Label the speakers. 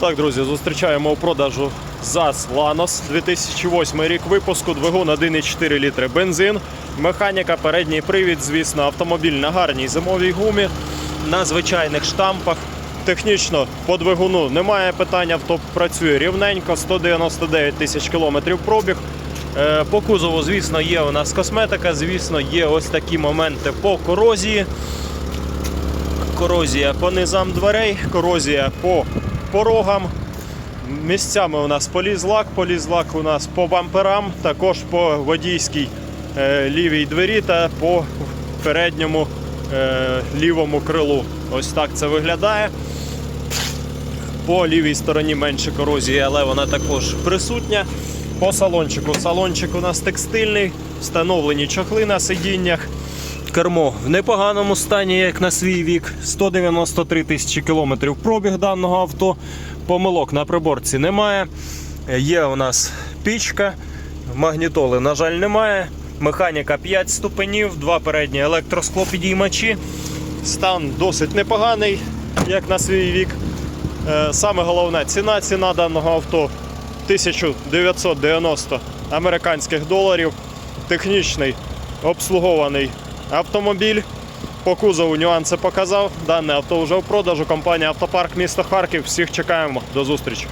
Speaker 1: Так, друзі, зустрічаємо у продажу ЗАЗ Ланос 2008 рік випуску, двигун 1,4 літри бензин, механіка, передній привід, звісно, автомобіль на гарній зимовій гумі, на звичайних штампах. Технічно по двигуну немає питань, авто працює рівненько, 199 тисяч кілометрів пробіг. Е, По кузову, звісно, є у нас косметика, звісно, є ось такі моменти по корозії корозія по низам дверей, корозія по порогам. Місцями у нас полізлак, полізлак у нас по бамперам, також по водійській е, лівій двері та по передньому е, лівому крилу. Ось так це виглядає. По лівій стороні менше корозії, але вона також присутня. По салончику. Салончик у нас текстильний, встановлені чохли на сидіннях. Кермо в непоганому стані, як на свій вік. 193 тисячі кілометрів пробіг даного авто. Помилок на приборці немає. Є у нас пічка, магнітоли, на жаль, немає. Механіка 5 ступенів, два передні електросклопідіймачі. Стан досить непоганий, як на свій вік. Е, Саме головне ціна ціна даного авто 1990 американських доларів. Технічний обслугований автомобіль. По кузову нюанси показав. Дане авто вже в продажу. Компанія Автопарк місто Харків. Всіх чекаємо. До зустрічі.